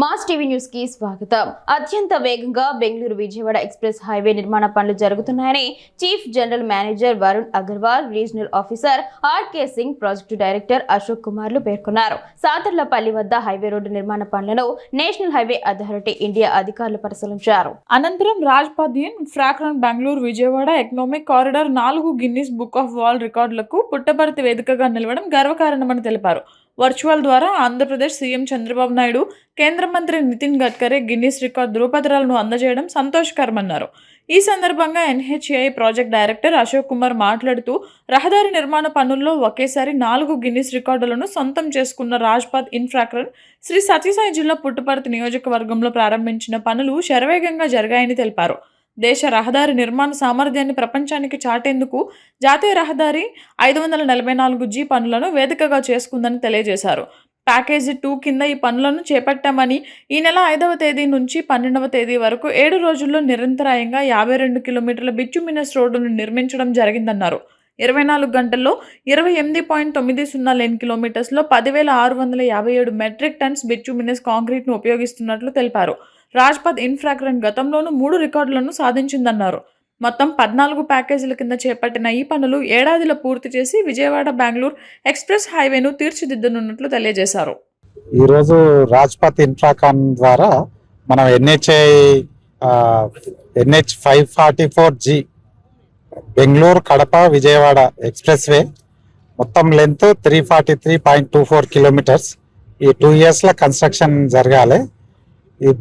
Mass TV న్యూస్కి స్వాగతం. అత్యంత వేగంగా బెంగళూరు విజయవాడ ఎక్స్ప్రెస్ హైవే నిర్మాణ పనులు జరుగుతున్నాయని chief general manager Varun Agarwal regional officer RK Singh project director Ashok కుమార్లు పేర్కొన్నారు. సాతర్లపల్లి వద్ద హైవే రోడ్డు నిర్మాణ పనులను నేషనల్ హైవే అథారిటీ ఇండియా అధికారులు పరిశీలించారు. అనంతరం రాజ్ ఫ్రాక్రన్ బెంగళూరు విజయవాడ ఎకనామిక్ కారిడార్ నాలుగు గిన్నిస్ బుక్ ఆఫ్ వరల్డ్ రికార్డులకు పుట్టపర్తి వేదికగా నిలవడం గర్వకారణమని తెలిపారు. వర్చువల్ ద్వారా ఆంధ్రప్రదేశ్ సీఎం చంద్రబాబు నాయుడు కేంద్ర మంత్రి నితిన్ గడ్కరీ గిన్నీస్ రికార్డ్ ధృవపత్రాలను అందజేయడం సంతోషకరమన్నారు. ఈ సందర్భంగా NHAI project director Ashok Kumar మాట్లాడుతూ రహదారి నిర్మాణ పనుల్లో ఒకేసారి నాలుగు గిన్నిస్ రికార్డులను సొంతం చేసుకున్న రాజ్పథ్ ఇన్ఫ్రాక్రన్ శ్రీ సత్యసాయి జిల్లా పుట్టుపర్తి నియోజకవర్గంలో ప్రారంభించిన పనులు శరవేగంగా జరిగాయని తెలిపారు. దేశ రహదారి నిర్మాణ సామర్థ్యాన్ని ప్రపంచానికి చాటేందుకు జాతీయ రహదారి ఐదు వందల నలభై నాలుగు జీ పనులను వేదికగా చేసుకుందని తెలియజేశారు. ప్యాకేజీ టూ కింద ఈ పనులను చేపట్టామని ఈ నెల ఐదవ తేదీ నుంచి పన్నెండవ తేదీ వరకు ఏడు రోజుల్లో నిరంతరాయంగా యాభై రెండు కిలోమీటర్ల బిచ్చుమినస్ రోడ్డును నిర్మించడం జరిగిందన్నారు. ఇరవై నాలుగు గంటల్లో ఇరవై ఎనిమిది పాయింట్ తొమ్మిది సున్నా లేని కిలోమీటర్స్లో పదివేల ఆరు వందల యాభై ఏడు మెట్రిక్ టన్స్ బిచ్చుమినస్ కాంక్రీట్ను ఉపయోగిస్తున్నట్లు తెలిపారు. రాజ్పథ్ ఇన్ఫ్రాక్రన్ గతంలోనూ మూడు రికార్డులను సాధించిందన్నారు. మొత్తం పద్నాలుగు ప్యాకేజీల కింద చేపట్టిన ఈ పనులు ఏడాదిలో పూర్తి చేసి విజయవాడ బెంగళూరు ఎక్స్ప్రెస్ హైవేను తీర్చిదిద్దనున్నట్లు తెలియజేశారు. ఈరోజు రాజ్పథ్ ఇన్ఫ్రాకాన్ ద్వారా మనం NHAI NH five forty four G Bengaluru Kadapa Vijayawada expressway మొత్తం length three forty three point two four kilometres ఈ టూ ఇయర్స్లో కన్స్ట్రక్షన్ జరగాలి.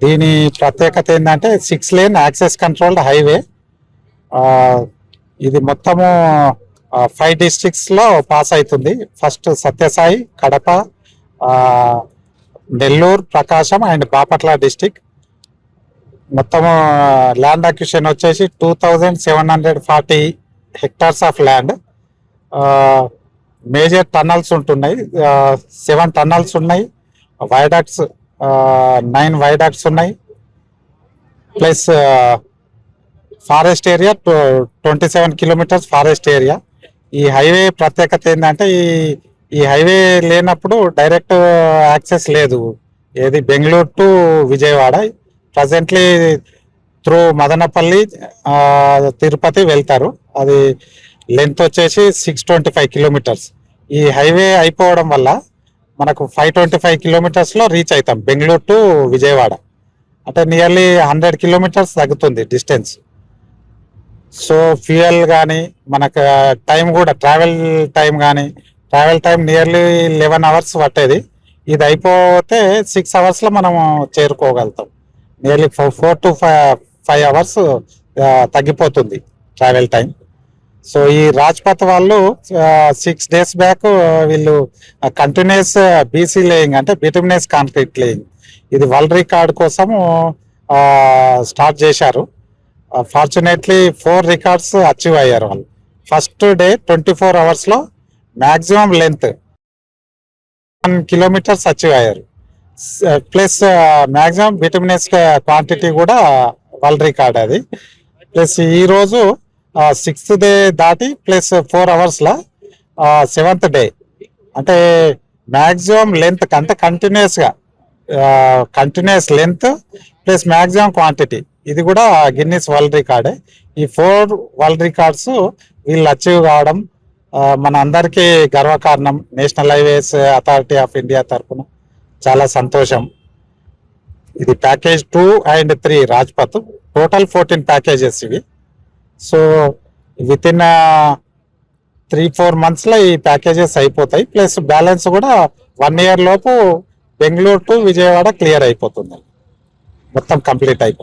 దీని ప్రత్యేకత ఏంటంటే six lane access controlled highway ఇది మొత్తము ఫైవ్ డిస్ట్రిక్ట్స్లో పాస్ అవుతుంది first Sathya Sai Kadapa Nellore Prakasam and Bapatla district మొత్తము ల్యాండ్ అక్విషన్ వచ్చేసి two thousand seven hundred forty hectares of land major tunnels ఉంటున్నాయి. సెవెన్ టన్నల్స్ ఉన్నాయి. వైడాక్ట్స్ నైన్ వైడాక్ట్స్ ఉన్నాయి. Plus forest area twenty seven kilometres forest area ఈ highway ప్రత్యేకత ఏంటంటే ఈ ఈ హైవే లేనప్పుడు డైరెక్ట్ యాక్సెస్ లేదు. ఏది Bengaluru to Vijayawada. Presently through Madanapalli Tirupati వెళ్తారు. అది లెంత్ వచ్చేసి సిక్స్ ట్వంటీ ఫైవ్ కిలోమీటర్స్ ఈ హైవే అయిపోవడం వల్ల మనకు ఫైవ్ ట్వంటీ ఫైవ్ కిలోమీటర్స్లో రీచ్ అవుతాం. బెంగళూరు టు విజయవాడ. అంటే నియర్లీ హండ్రెడ్ కిలోమీటర్స్ తగ్గుతుంది డిస్టెన్స్ సో ఫ్యూయల్ కానీ మనకు టైం కూడా ట్రావెల్ టైం కానీ travel time nearly eleven hours పట్టేది. ఇది అయిపోతే సిక్స్ అవర్స్లో మనం చేరుకోగలుగుతాం. Nearly four four to five five hours తగ్గిపోతుంది ట్రావెల్ టైం సో ఈ రాజ్పథ్ వాళ్ళు సిక్స్ డేస్ బ్యాక్ వీళ్ళు కంటిన్యూస్ బీసీ లేయింగ్ అంటే బిటమినస్ కాంక్రీట్ లేయింగ్ ఇది వరల్డ్ రికార్డ్ కోసము స్టార్ట్ చేశారు. ఫార్చునేట్లీ ఫోర్ రికార్డ్స్ అచీవ్ అయ్యారు వాళ్ళు. ఫస్ట్ డే ట్వంటీ ఫోర్ అవర్స్లో maximum length one kilometres achieve అయ్యారు. ప్లస్ మ్యాక్సిమం విటమినస్ క్వాంటిటీ కూడా వరల్డ్ రికార్డ్ అది. ప్లస్ ఈరోజు సిక్స్త్ డే దాటి ప్లస్ ఫోర్ అవర్స్లో సెవెంత్ డే అంటే మ్యాక్సిమం లెంత్ అంటే కంటిన్యూస్గా continuous length plus maximum quantity ఇది కూడా గిన్నిస్ వరల్డ్ రికార్డే ఈ ఫోర్ వరల్డ్ రికార్డ్స్ వీళ్ళు అచీవ్ కావడం మన అందరికీ గర్వకారణం. National Highways Authority of India తరఫున చాలా సంతోషం. ఇది package two and three Rajpath total fourteen packages ఇవి. So within three four మంత్స్లో ఈ ప్యాకేజెస్ అయిపోతాయి. ప్లస్ బ్యాలెన్స్ కూడా వన్ ఇయర్ లోపు బెంగళూరు టు విజయవాడ క్లియర్ అయిపోతుంది. మొత్తం కంప్లీట్ అయిపోతుంది.